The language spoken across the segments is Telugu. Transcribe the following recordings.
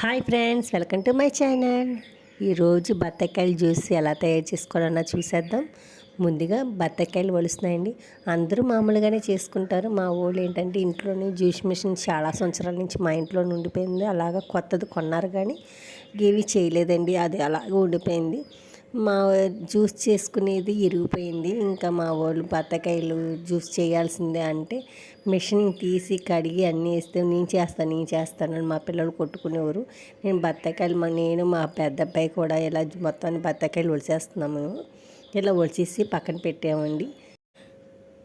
Hi friends welcome to my channel. ఈరోజు బత్తాయికాయలు జ్యూస్ ఎలా తయారు చేసుకోవాలన్నా చూసేద్దాం. ముందుగా బత్తాయికాయలు ఒలుస్తున్నాయండి. అందరూ మామూలుగానే చేసుకుంటారు. మా ఊళ్ళు ఏంటంటే ఇంట్లోనే జ్యూస్ మిషన్ చాలా సంవత్సరాల నుంచి మా ఇంట్లో ఉండిపోయింది. అలాగా కొత్తది కొన్నారు కానీ ఇవి చేయలేదండి. అది అలాగే ఉండిపోయింది. మా జ్యూస్ చేసుకునేది ఇరిగిపోయింది. ఇంకా మా వాళ్ళు బత్తకాయలు జ్యూస్ చేయాల్సిందే అంటే మిషన్ తీసి కడిగి అన్నీ వేస్తే నేను చేస్తాను నేను చేస్తానని మా పిల్లలు కొట్టుకునేవారు. నేను బత్తకాయలు మా నేను మా పెద్ద అబ్బాయి కూడా ఇలా మొత్తాన్ని బత్తకాయలు ఒలిచేస్తున్నాము. ఇలా ఒలిచేసి పక్కన పెట్టామండి.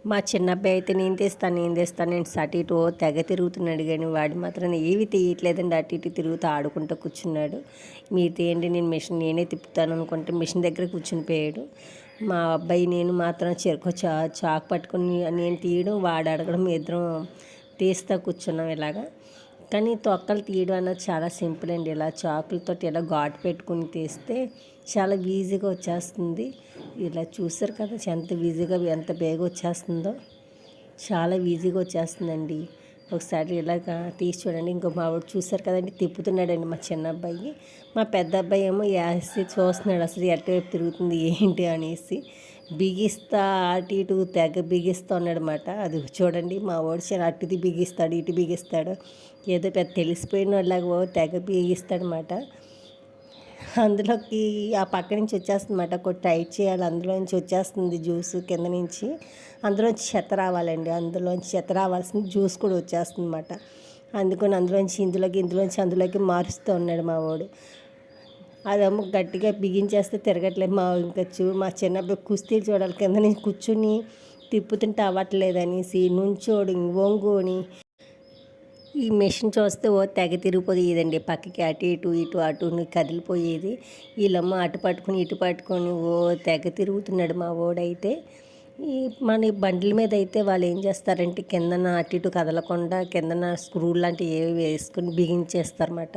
మా చిన్న అబ్బాయి అయితే నేను తీస్తాను నేను తీస్తాను నేను అటు ఇటు తెగ తిరుగుతున్నాడు కానీ వాడు మాత్రం ఏవి తీయట్లేదండి. అటు ఇటు తిరుగుతూ ఆడుకుంటూ కూర్చున్నాడు. మీరు తీయండి నేను మిషన్ నేనే తిప్పుతాను అనుకుంటే మిషన్ దగ్గర కూర్చుని పోయాడు. మా అబ్బాయి నేను మాత్రం చెరుకు చా చాకు పట్టుకుని నేను తీయడం వాడు అడగడం ఇద్దరం తీస్తా కూర్చున్నాం ఇలాగా. కానీ తొక్కలు తీయడం అన్నది చాలా సింపుల్ అండి. ఇలా చాకులతో ఇలా ఘాటు పెట్టుకుని తీస్తే చాలా ఈజీగా వచ్చేస్తుంది. ఇలా చూసారు కదా ఎంత ఈజీగా ఎంత బేగా వచ్చేస్తుందో. చాలా ఈజీగా వచ్చేస్తుందండి. ఒకసారి ఇలాగ తీసి చూడండి. ఇంకో మా వాడు చూసారు కదండి తిప్పుతున్నాడండి మా చిన్న అబ్బాయి. మా పెద్ద అబ్బాయి ఏమో వేసి చూస్తున్నాడు అసలు ఎటువైపు తిరుగుతుంది ఏంటి అనేసి. బిగిస్తా అటు ఇటు తెగ బిగిస్తా ఉన్నాడనమాట అది చూడండి మా వాడు చాలా అటుది బిగిస్తాడు ఇటు బిగిస్తాడు. ఏదో పెద్ద తెలిసిపోయిన వాళ్ళగా తెగ బిగిస్తాడనమాట అందులోకి ఆ పక్క నుంచి వచ్చేస్తుందన్నమాట. ఒక టైట్ చేయాలి అందులోంచి వచ్చేస్తుంది జ్యూస్ కింద నుంచి. అందులోంచి చెత్త రావాలండి అందులోంచి చెత్త రావాల్సింది జ్యూస్ కూడా వచ్చేస్తుంది అనమాట అందుకని అందులోంచి ఇందులోకి ఇందులోంచి అందులోకి మారుస్తూ ఉన్నాడు మా వాడు. అదేమో గట్టిగా బిగించేస్తే తిరగట్లేదు. మా ఇంకా చూ మా చిన్నప్పుడు కుస్తీలు చూడాలి కింద నుంచి కూర్చుని తిప్పుతుంటే అవ్వట్లేదనేసి నుంచోడు వంగుని. ఈ మెషిన్ చూస్తే ఓ తెగ తిరిగిపోయేదండి. పక్కకి అటు ఇటు ఇటు అటు కదిలిపోయేది. వీళ్ళమ్మ అటు పట్టుకుని ఇటు పట్టుకొని ఓ తెగ తిరుగుతున్నాడు మా ఓడైతే ఈ మన బండ్ల మీద అయితే వాళ్ళు ఏం చేస్తారంటే కిందన అటు ఇటు కదలకుండా కిందన స్క్రూ లాంటివి ఏవి వేసుకుని బిగించేస్తారన్నమాట.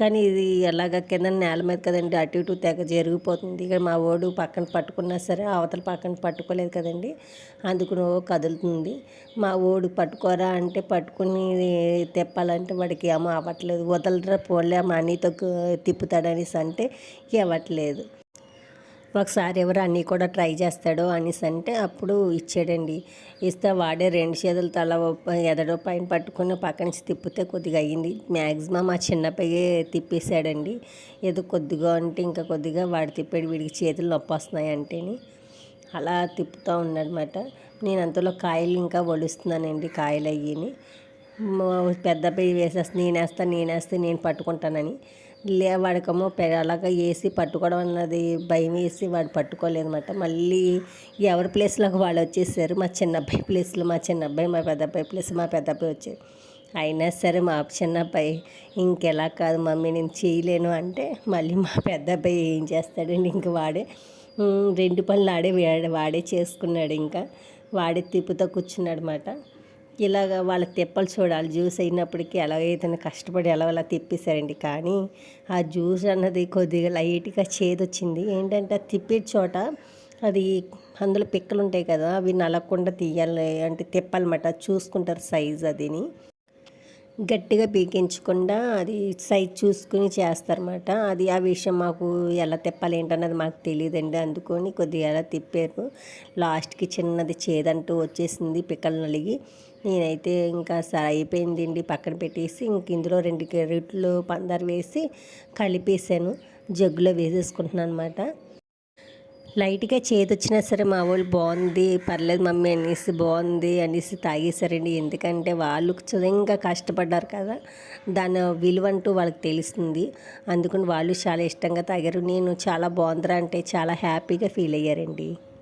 కానీ ఇది ఎలాగ కింద నేల మీద కదండి అటు ఇటు తెగ జరిగిపోతుంది. ఇక్కడ మా ఓడు పక్కన పట్టుకున్నా సరే అవతల పక్కన పట్టుకోలేదు కదండి అందుకు కదులుతుంది. మా ఓడు పట్టుకోరా అంటే పట్టుకుని తిప్పాలంటే వాడికి ఏమో అవ్వట్లేదు. వదలరా పోలే మా అన్నీతో తిప్పుతాడనేసి అంటే ఇవ్వట్లేదు. ఒకసారి ఎవరు అన్నీ కూడా ట్రై చేస్తాడో అనేసి అంటే అప్పుడు ఇచ్చాడండి. ఇస్తే వాడే రెండు చేతులు తల ఎదడో పైన పట్టుకుని పక్క నుంచి తిప్పితే కొద్దిగా అయ్యింది. మ్యాక్సిమం ఆ చిన్నపయ్యే తిప్పేశాడండి. ఏదో కొద్దిగా అంటే ఇంకా కొద్దిగా వాడు తిప్పాడు వీడికి చేతులు నొప్పి వస్తున్నాయి అంటేని అలా తిప్పుతూ ఉన్నాడనమాట నేను అంతలో కాయలు ఇంకా ఒలుస్తున్నానండి కాయలు అయ్యిని. పెద్ద పెయ్యి వేసేస్తా నేనేస్తా నేనేస్తే నేను పట్టుకుంటానని. లే వాడికమ్మో అలాగా వేసి పట్టుకోవడం అన్నది భయం వేసి వాడు పట్టుకోలేదన్నమాట. మళ్ళీ ఎవరి ప్లేస్లోకి వాళ్ళు వచ్చేసారు? మా చిన్న అబ్బాయి ప్లేస్లో మా చిన్న అబ్బాయి మా పెద్ద అబ్బాయి ప్లేస్ మా పెద్ద అబ్బాయి వచ్చారు. అయినా సరే మా చిన్న అబ్బాయి ఇంకెలా కాదు మమ్మీ నేను చేయలేను అంటే మళ్ళీ మా పెద్ద అబ్బాయి ఏం చేస్తాడండి? ఇంక వాడే రెండు పనులు ఆడే వాడే చేసుకున్నాడు. ఇంకా వాడే తిప్పుతో కూర్చున్నాడు అనమాట ఇలాగ వాళ్ళ తిప్పలు చూడాలి. జ్యూస్ అయినప్పటికీ ఎలాగైతే కష్టపడి ఎలా అలా తిప్పేశారండి. కానీ ఆ జ్యూస్ అన్నది కొద్దిగా లైట్గా చేదొచ్చింది. ఏంటంటే తిప్పే చోట అది అందులో పిక్కలు ఉంటాయి కదా అవి నలగకుండా తీయాలి అంటే తిప్పాలన్నమాట చూసుకుంటారు సైజ్ అదిని. గట్టిగా పీకించకుండా అది సైజ్ చూసుకుని చేస్తారన్నమాట. అది ఆ విషయం మాకు ఎలా తిప్పాలి ఏంటన్నది మాకు తెలియదండి. అందుకొని కొద్దిగా ఎలా తిప్పారు. లాస్ట్కి చిన్నది చేదంటూ వచ్చేసింది పిక్కలు నలిగి. నేనైతే ఇంకా అయిపోయిందండి. పక్కన పెట్టేసి ఇంక ఇందులో రెండు క్యారెట్లు పందరు వేసి కలిపేసాను. జగ్గులో వేసేసుకుంటున్నాను అనమాట లైట్గా చేదొచ్చినా సరే మా వాళ్ళు బాగుంది పర్లేదు మమ్మీ అనేసి బాగుంది అనేసి తాగేశారండి ఎందుకంటే వాళ్ళు సుదంగా కష్టపడ్డారు కదా దాని విలువ అంటూ వాళ్ళకి తెలుస్తుంది. అందుకని వాళ్ళు చాలా ఇష్టంగా తాగారు. నేను చాలా బాగుందిరా అంటే చాలా హ్యాపీగా ఫీల్ అయ్యారండి.